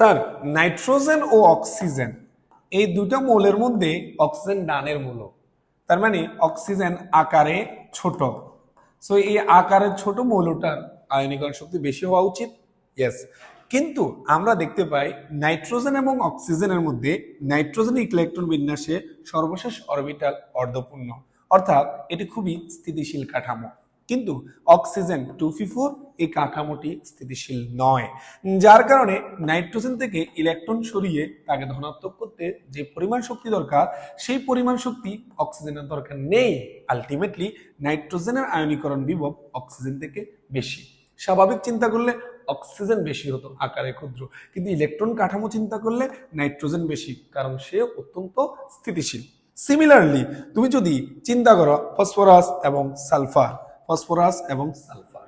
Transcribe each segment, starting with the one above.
Sir, nitrogen ও oxygen, এই দুটো মৌলের মধ্যে অক্সিজেন ডানের মূল। তার মানে অক্সিজেন আকারে ছোট। সো এই আকারের ছোট মৌলটার আয়নীকরণ শক্তি বেশি হওয়া উচিত ইয়েস কিন্তু আমরা দেখতে পাই নাইট্রোজেন এবং অক্সিজেনের মধ্যে নাইট্রোজেন ইলেকট্রন বিন্যাসে সর্বশেষ অরবিটাল অর্ধপূর্ণ। অর্থাৎ, এটি খুবই স্থিতিশীল কাঠামো। কিন্তু অক্সিজেন টু এই কাঠামোটি স্থিতিশীল নয়। যার কারণে নাইট্রোজেন থেকে ইলেকট্রন সরিয়ে তাকে ধনাত্মক করতে যে পরিমাণ শক্তি দরকার, সেই পরিমাণ শক্তি অক্সিজেনের দরকার নেই। আলটিমেটলি নাইট্রোজেনের আয়নীকরণ বিভব অক্সিজেন থেকে বেশি। স্বাভাবিক চিন্তা করলে অক্সিজেন বেশি হতো আকারে ক্ষুদ্র, কিন্তু ইলেকট্রন কাঠামো চিন্তা করলে নাইট্রোজেন বেশি, কারণ সে অত্যন্ত স্থিতিশীল। সিমিলারলি তুমি যদি চিন্তা করো ফসফরাস এবং সালফার ফসফরাস এবং সালফার।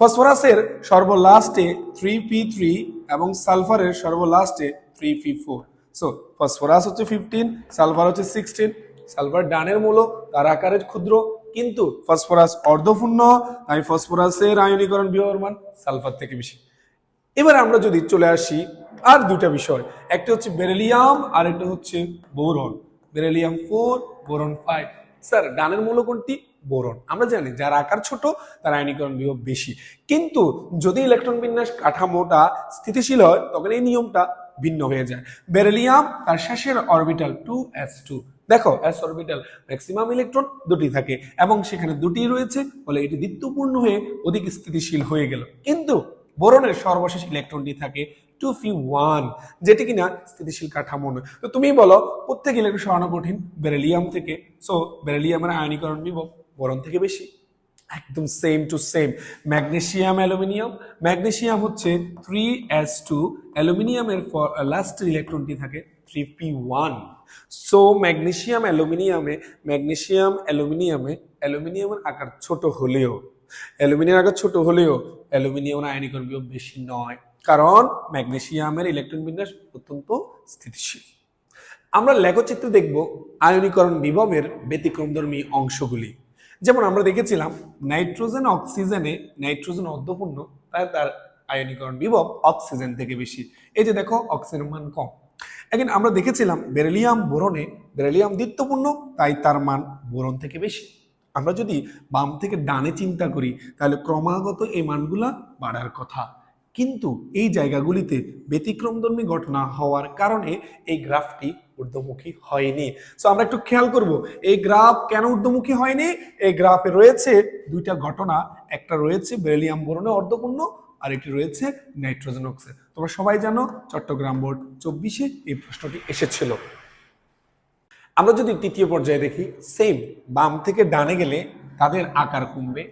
ফসফরাসের সর্বলাস্টে থ্রি পি থ্রি এবং সালফারের সর্বলাস্টে three P four so phosphorus হচ্ছে ফিফটিন সালফার হচ্ছে সিক্সটিন সালফার ডানের মূল, তার আকারের ক্ষুদ্র, কিন্তু ফসফরাস অর্ধপূর্ণ, তাই ফসফরাসের আয়নীকরণ বিহর মান সালফার থেকে বেশি। এবার আমরা যদি চলে আসি আর দুইটা বিষয়। একটা হচ্ছে বেরেলিয়াম আর একটা হচ্ছে boron beryllium four boron five sir ডানের মূল কোনটি? বোরন। আমরা জানি যার আকার ছোট, তার আয়নীকরণ বিভব বেশি। কিন্তু যদি ইলেকট্রন বিন্যাস কাঠামোটা স্থিতিশীল হয়, তখন এই নিয়মটা ভিন্ন হয়ে যায়। বেরেলিয়াম তার শেষের অরবিটাল টু এস টু। দেখো, এস অরবিটাল ম্যাক্সিমাম ইলেকট্রন দুটি থাকে, এবং সেখানে দুটি রয়েছে, ফলে এটি দ্বিত্বপূর্ণ হয়ে অধিক স্থিতিশীল হয়ে গেল। কিন্তু বোরনের সর্বশেষ ইলেকট্রনটি থাকে টু ফি ওয়ান, যেটি কিনা স্থিতিশীল কাঠামো নয়। তো তুমি বলো, প্রত্যেক ইলেকট্রন সরানো কঠিন, বেরেলিয়াম থেকে। সো বেরেলিয়ামের আয়নীকরণ বিভব বোরন থেকে বেশি। একদম same to same magnesium, aluminium. Magnesium হচ্ছে থ্রি এস টু অ্যালুমিনিয়ামের লাস্ট ইলেকট্রনটি থাকে three P one so magnesium, অ্যালুমিনিয়ামে magnesium অ্যালুমিনিয়ামে, অ্যালুমিনিয়ামের আকার ছোট হলেও অ্যালুমিনিয়াম আকার ছোট হলেও অ্যালুমিনিয়ামের বিভব বেশি নয়। কারণ, ম্যাগনেশিয়ামের ইলেকট্রন বিন্যাস অত্যন্ত স্থিতিশীল। আমরা লেখচিত্রে দেখব আয়নীকরণ বিভবের ব্যতিক্রমধর্মী অংশগুলি। যেমন আমরা দেখেছিলাম নাইট্রোজেন, অক্সিজেনে নাইট্রোজেন অর্ধপূর্ণ, তাই তার আয়নীকরণ বিভব অক্সিজেন থেকে বেশি। এই যে দেখো অক্সিজেন মান কম। এখন আমরা দেখেছিলাম বেরেলিয়াম বোরনে বেরেলিয়াম দ্বিত্বপূর্ণ, তাই তার মান বোরন থেকে বেশি। আমরা যদি বাম থেকে ডানে চিন্তা করি, তাহলে ক্রমাগত এই মানগুলা বাড়ার কথা। কিন্তু এই জায়গাগুলিতে ব্যতিক্রমধর্মী ঘটনা হওয়ার কারণে এই গ্রাফটি ঊর্ধ্বমুখী হয়নি। সো আমরা একটু খেয়াল করব, এই গ্রাফ কেন ঊর্ধ্বমুখী হয়নি? এই গ্রাফে রয়েছে দুইটা ঘটনা, একটা রয়েছে বেরিলিয়াম বোরনে অর্ধপূর্ণ আর একটি রয়েছে নাইট্রোজেন অক্সাইড তোমরা সবাই জানো, চট্টগ্রাম বোর্ড চব্বিশে এই প্রশ্নটি এসেছিল। আমরা যদি তৃতীয় পর্যায়ে দেখি সেম বাম থেকে ডানে গেলে তাদের আকার কমবে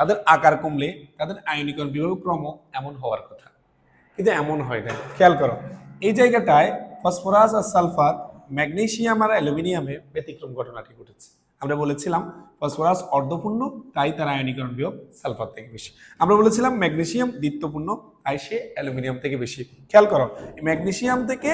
তাদের আকার কমলে তাদের আয়নীকরণ বিভাগ ক্রম এমন হওয়ার কথা। কিন্তু এমন হয় না খেয়াল করো, এই জায়গাটায় ফসফরাস আর সালফার ম্যাগনেশিয়াম আর অ্যালুমিনিয়ামে ব্যতিক্রম ঘটনাটি ঘটেছে। আমরা বলেছিলাম ফসফরাস অর্ধপূর্ণ, তাই তার আয়নীকরণ বিয়োগ সালফার থেকে বেশি। আমরা বলেছিলাম ম্যাগনেশিয়াম দ্বিত্বপূর্ণ, তাই সে অ্যালুমিনিয়াম থেকে বেশি। খেয়াল করো ম্যাগনেশিয়াম থেকে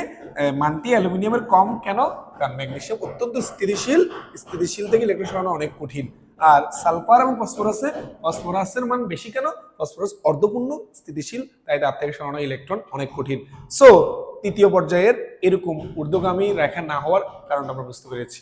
মানটি অ্যালুমিনিয়ামের কম কেন? কারণ ম্যাগনেশিয়াম অত্যন্ত স্থিতিশীল স্থিতিশীল থেকে ইলেকট্রন সরানো অনেক কঠিন। আর সালফার এবং ফসফরাসে ফসফরাসের মান বেশি কেন? ফসফরাস অর্ধপূর্ণ, স্থিতিশীল, তাই তার থেকে সরানো ইলেকট্রন অনেক কঠিন। সো তৃতীয় পর্যায়ের এরকম ঊর্ধ্বগামী রেখা না হওয়ার কারণটা আমরা বুঝতে পেরেছি।